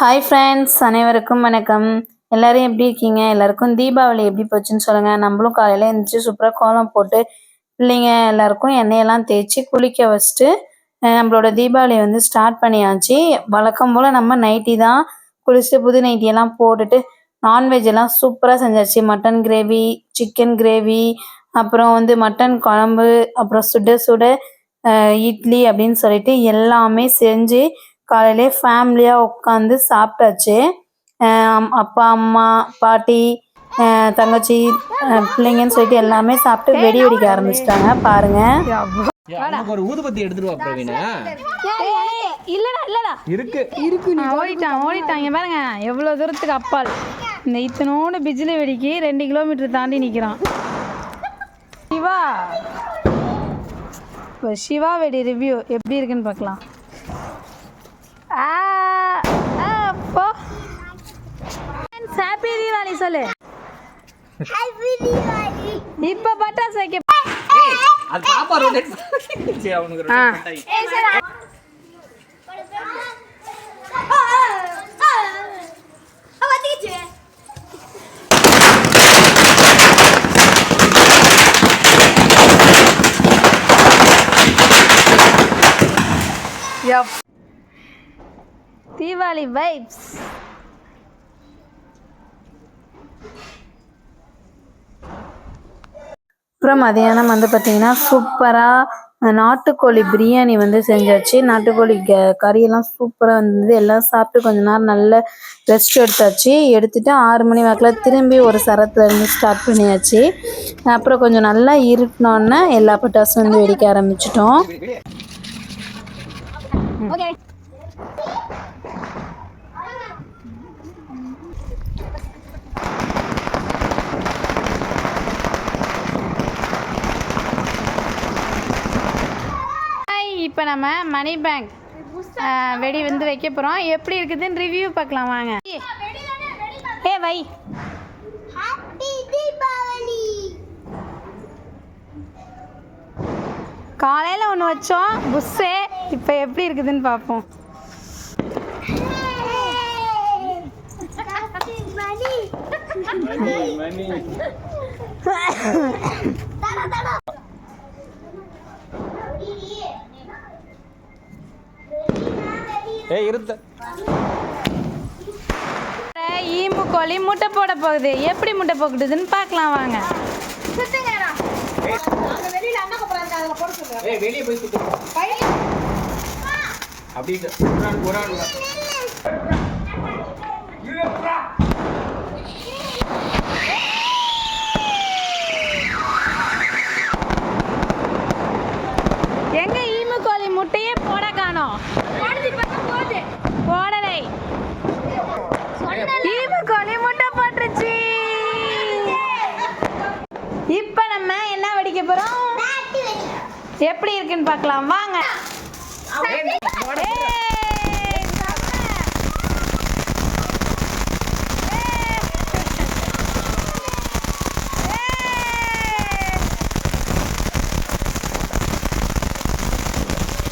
Hi friends அனைவருக்கும் வணக்கம். எல்லாரும் எப்படி இருக்கீங்க? எல்லாருக்கும் தீபாவளி எப்படி போச்சுன்னு சொல்லுங்க. நம்மளும் காலையில எழுந்திரிச்சு சூப்பராக கோலம் போட்டு பிள்ளைங்க எல்லாருக்கும் எண்ணெயெல்லாம் தேய்ச்சி குளிக்க வச்சுட்டு நம்மளோட தீபாவளி வந்து ஸ்டார்ட் பண்ணியாச்சு. வழக்கம் போல் நம்ம நைட்டி தான் குளிச்சுட்டு புது நைட்டியெல்லாம் போட்டுட்டு நான்வெஜ் எல்லாம் சூப்பராக செஞ்சாச்சு. மட்டன் கிரேவி சிக்கன் கிரேவி அப்புறம் வந்து மட்டன் குழம்பு அப்புறம் சுட சுட இட்லி அப்படின்னு சொல்லிட்டு எல்லாமே செஞ்சு காலையிலே ஃபேமிலியாக உட்காந்து சாப்பிட்டாச்சு. அப்பா அம்மா பாட்டி தங்கச்சி பிள்ளைங்கன்னு சொல்லிட்டு எல்லாமே சாப்பிட்டு வெடி வெடிக்க ஆரம்பிச்சிட்டாங்க. பாருங்க. ஒரு ஊதுபத்தி எடுத்துட்டு வா பிரவீனா. இல்லடா இல்லடா. இருக்கு. இருக்கு நீ ஓடிட்டான் ஓடிட்டான். இங்க பாருங்க எவ்வளவு தூரத்துக்கு அப்பால். இந்த இத்தனோடு பிஜிலி வெடிக்கு ரெண்டு கிலோமீட்டர் தாண்டி நிக்கிறான். சிவா. இப்போ சிவா வெடி ரிவ்யூ எப்படி இருக்குன்னு பார்க்கலாம். ஹாப்பி தீபாவளி சொல்லு இப்ப பட்டாசு வைக்க அது பாப்பா அப்புறம் மதியானம் வந்து பார்த்தீங்கன்னா சூப்பராக நாட்டுக்கோழி பிரியாணி வந்து செஞ்சாச்சு. நாட்டுக்கோழி க கறியெல்லாம் சூப்பராக இருந்தது எல்லாம் சாப்பிட்டு கொஞ்ச நேரம் நல்ல ரெஸ்ட் எடுத்தாச்சு. எடுத்துட்டு ஆறு மணி வாக்கில் திரும்பி ஒரு சரத்துல இருந்து ஸ்டார்ட் பண்ணியாச்சு. அப்புறம் கொஞ்சம் நல்லா இருட்டினோன்னே எல்லா பட்டாசும் வந்து வெடிக்க ஆரம்பிச்சிட்டோம் இப்போ நம்ம மணி பேங்க் வெடி வந்து வைக்க போகிறோம் எப்படி இருக்குதுன்னு ரிவ்யூ பார்க்கலாம் வாங்க. ஏ வை. காலையில் ஒன்று வச்சோம் புஷ்ஷே இப்போ எப்படி இருக்குதுன்னு பார்ப்போம். ஏய் இருந்த. ஈம்பு கோழி முட்டை போட போகுது. எப்படி முட்டை போக்குதுன்னு பார்க்கலாம் வாங்க. வெளிய போய் ஒரு ஆள் எங்க ஈமு கோழி முட்டையே போட காணோம் போடலை ஈமு கோழி முட்டை போட்டுருச்சு இப்போ நம்ம என்ன வெடிக்க போறோம் எப்படி இருக்குன்னு பார்க்கலாம். வாங்க ஏய், செம்ம. ஏய்.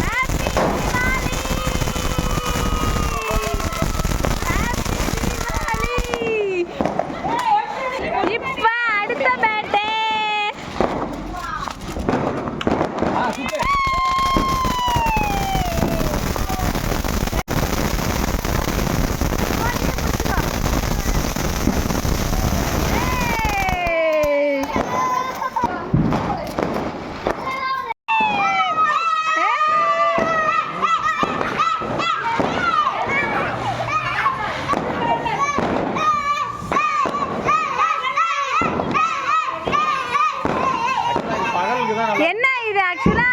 Happy Diwali! Happy Diwali! இப்ப அடுத்த பேட்டே ஆ சுத்து பகலுக்கு தான் என்ன இது ஆக்சுவலா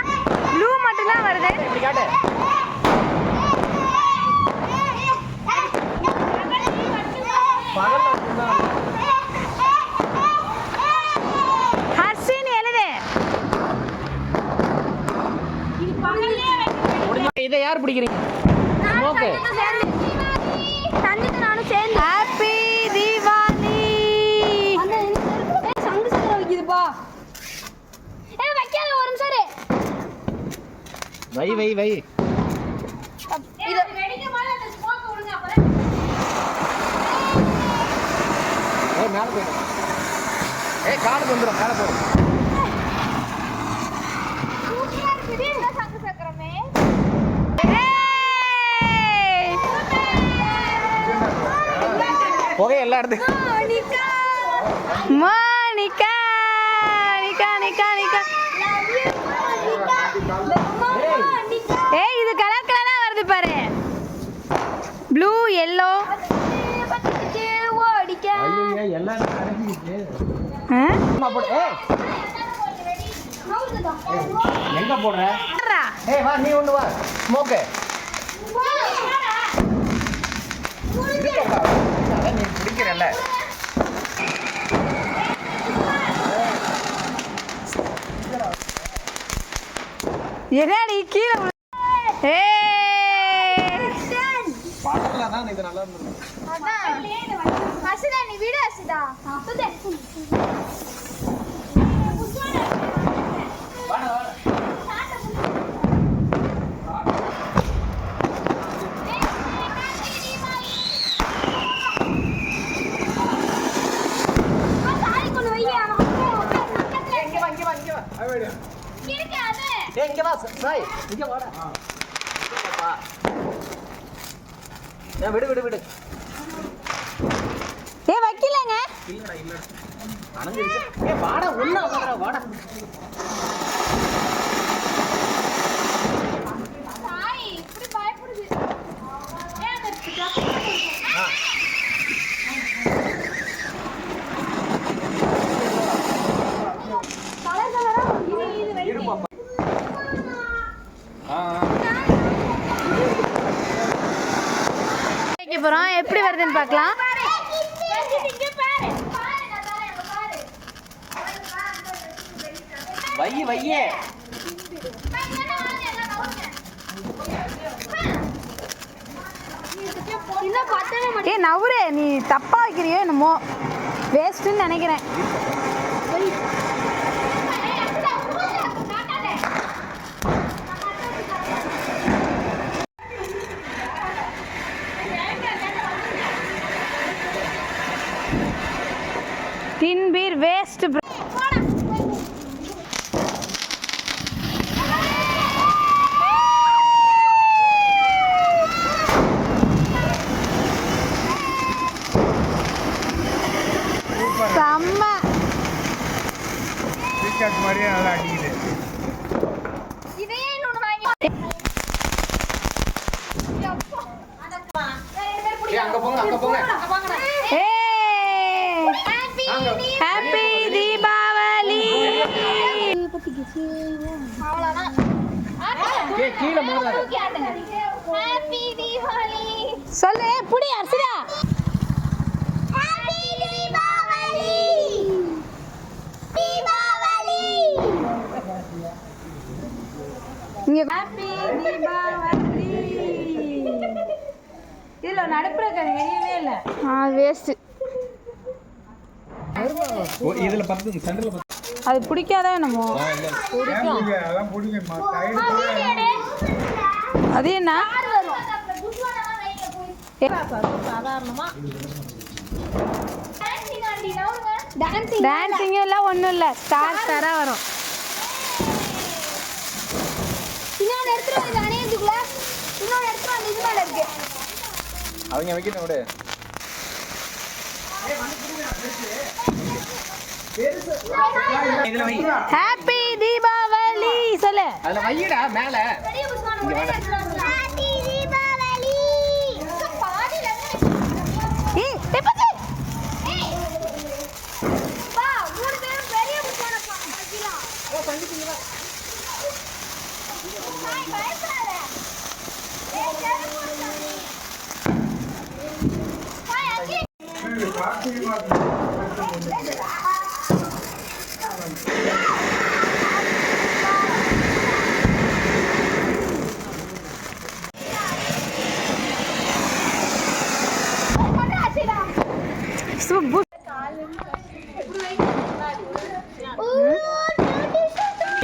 ப்ளூ மட்டும் தான் வருது. ஹர்ஷின் எழுது. இதை யார் பிடிக்கிறீங்க? ஸ்மோக்கு ஹாப்பி தீபாவளி வை வை வை. ஏய் மேலே போயிடும் ஏய் காலுக்கு நிக்கா நிக்கா நிக்கா எல்லோ எங்க போடுற. ஏய் வா நீ ஒன்று வா. ஸ்மோக்கு. நீ பிடிக்கிறல்ல என்னடி கீழே ஏய். தான் இது நல்லா இருந்தது. நீ வீடு அசிதா இங்க வா சாய். இங்க வாடா. ஏய் விடு விடு விடு. ஏய் வைக்கலங்க. இல்லடா இல்ல அணங்கிருச்சு ஏய் வாடா ஒண்ணா வாடா. வாடா ஆ வைக்க போறோம் எப்படி வருதுன்னு பார்க்கலாம். வையே மாட்டேங்குது. ஏய் நவுரு நீ தப்பா வைக்கிறியோ என்னமோ? வேஸ்ட்டுன்னு நினைக்கிறேன். தின்பீர் வேஸ்ட் செம்ம இன்னொன்னு வாங்கி ஏய் அங்க போங்க அங்க போங்க சொல்லு புடி அரிசிடா ஹாப்பி தீபாவளி தீபாவளி இங்க ஹாப்பி தீபாவளி இதுல நடுப்புற எரியவே இல்ல. ஆ வேஸ்ட் ஓ இதுல பத்து சென்டர்ல பத்து அது பிடிக்காதா என்னமோ? அது என்ன? டான்சிங் டான்சிங் எல்லாம் ஒன்றும் இல்லை. ஸ்டார் ஸ்டாராக வரும். இன்னொன்று எடுத்துட்டு வந்து அணையத்துக்குள்ள. இன்னொன்று எடுத்துட்டு வந்து இது மேல இருக்கு. அவங்க வைக்கணும் விடு. ஹாப்பி தீபாவளி சொல்லு. அதுல வையடா மேல. பெரிய புஷ்வான ஒரே இடத்துல வந்து ஹாப்பி தீபாவளி பாதியில ஏய் எப்பச்சு ஏய் பா மூணு பேரும் பெரிய புஷ்வான வைக்கலாம் ஓ பண்ணிட்டீங்களா பயப்படாத ஏய் செருப்பு சாமி பா அங்கே பட்டாசுடா சூப்பு ஊ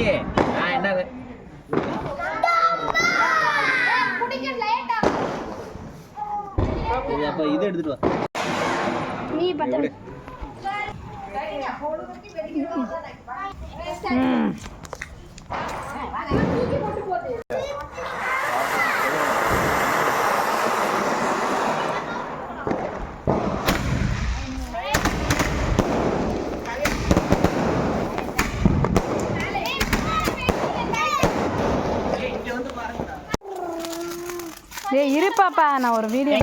ஏய், நான் என்ன குடிக்க லேட்டா இது அப்ப இது எடுத்துட்டு வா. நீ ஏய் இரு பாப்பா நான் ஒரு வீடியோ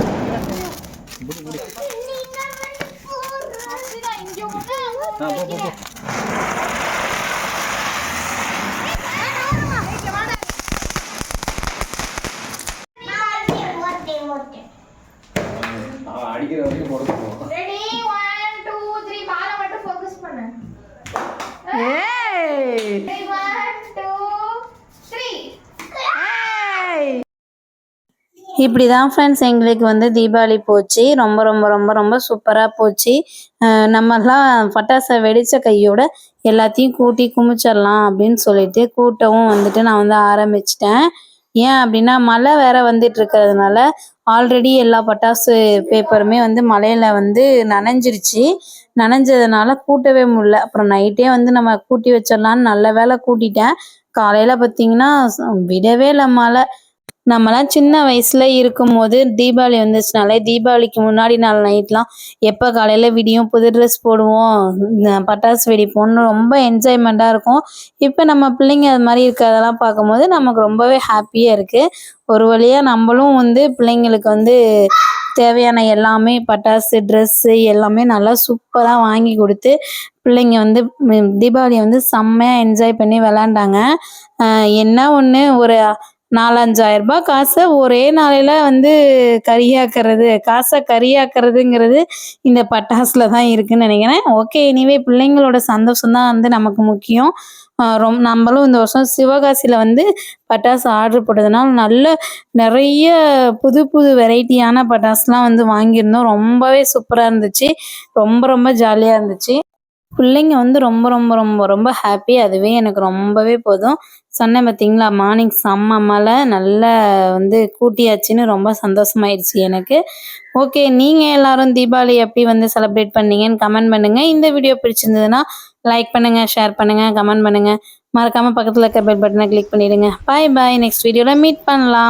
அடிக்கிற வரைக்கும் போடுவோம் ரெடி ஒன் டூ த்ரீ பாலை மட்டும் ஃபோக்கஸ் பண்ணு ஏய் ஒன் டூ த்ரீ ஏய் இப்படி தான் ஃப்ரெண்ட்ஸ் எங்களுக்கு வந்து தீபாவளி போச்சு. ரொம்ப ரொம்ப ரொம்ப ரொம்ப சூப்பராக போச்சு. நம்மெல்லாம் நம்மலாம் பட்டாசை வெடித்த கையோட எல்லாத்தையும் கூட்டி குமிச்சிடலாம் அப்படின்னு சொல்லிட்டு கூட்டவும் வந்துட்டு நான் வந்து ஆரம்பிச்சிட்டேன். ஏன் அப்படின்னா மழை வேற வந்துட்டு இருக்கிறதுனால ஆல்ரெடி எல்லா பட்டாசு பேப்பருமே வந்து மழையில வந்து நனைஞ்சிருச்சு. நனைஞ்சதுனால கூட்டவே முடியல. அப்புறம் நைட்டே வந்து நம்ம கூட்டி வச்சிடலான்னு நல்ல வேளை கூட்டிட்டேன். காலையில பார்த்தீங்கன்னா விடவே இல்லை மழை. நம்மலாம் சின்ன வயசுல இருக்கும்போது தீபாவளி வந்துச்சுனாலே தீபாவளிக்கு முன்னாடி நாள் நைட்லாம் எப்போ காலையில விடியும் புது ட்ரெஸ் போடுவோம் பட்டாசு வெடிப்போம்னு ரொம்ப என்ஜாய்மெண்ட்டாக இருக்கும். இப்போ நம்ம பிள்ளைங்க அது மாதிரி இருக்கிறதெல்லாம் பார்க்கும்போது நமக்கு ரொம்பவே ஹாப்பியாக இருக்கு. ஒரு வழியாக நம்மளும் வந்து பிள்ளைங்களுக்கு வந்து தேவையான எல்லாமே பட்டாசு ட்ரெஸ்ஸு எல்லாமே நல்லா சூப்பராக வாங்கி கொடுத்து பிள்ளைங்க வந்து தீபாவளியை வந்து செம்மையாக என்ஜாய் பண்ணி விளாண்டாங்க என்ன ஒன்று ஒரு நாலஞ்சாயிரரூபா காசை ஒரே நாளையில் வந்து கரியாக்குறது காசை கறியாக்குறதுங்கிறது இந்த பட்டாசில் தான் இருக்குன்னு நினைக்கிறேன். ஓகே இனிவே பிள்ளைங்களோட சந்தோஷம் தான் வந்து நமக்கு முக்கியம். ரொம் நம்மளும் இந்த வருஷம் சிவகாசியில் வந்து பட்டாசு ஆர்டர் போட்டதுனால நல்ல நிறைய புது புது வெரைட்டியான பட்டாசுலாம் வந்து வாங்கியிருந்தோம். ரொம்பவே சூப்பராக இருந்துச்சு. ரொம்ப ரொம்ப ஜாலியாக இருந்துச்சு. பிள்ளைங்க வந்து ரொம்ப ரொம்ப ரொம்ப ரொம்ப ஹாப்பி அதுவே எனக்கு ரொம்பவே போதும். சொன்னேன் பார்த்தீங்களா மார்னிங் செம்ம மழை நல்லா வந்து கூட்டியாச்சுன்னு ரொம்ப சந்தோஷமாயிடுச்சு எனக்கு. ஓகே நீங்கள் எல்லாரும் தீபாவளி எப்படி வந்து செலிப்ரேட் பண்ணீங்கன்னு கமெண்ட் பண்ணுங்கள் இந்த வீடியோ பிடிச்சிருந்ததுன்னா லைக் பண்ணுங்கள் ஷேர் பண்ணுங்கள் கமெண்ட் பண்ணுங்கள் மறக்காமல் பக்கத்தில் இருக்க பெல் பட்டனை கிளிக் பண்ணிவிடுங்க பாய் பாய் நெக்ஸ்ட் வீடியோவில் மீட் பண்ணலாம்.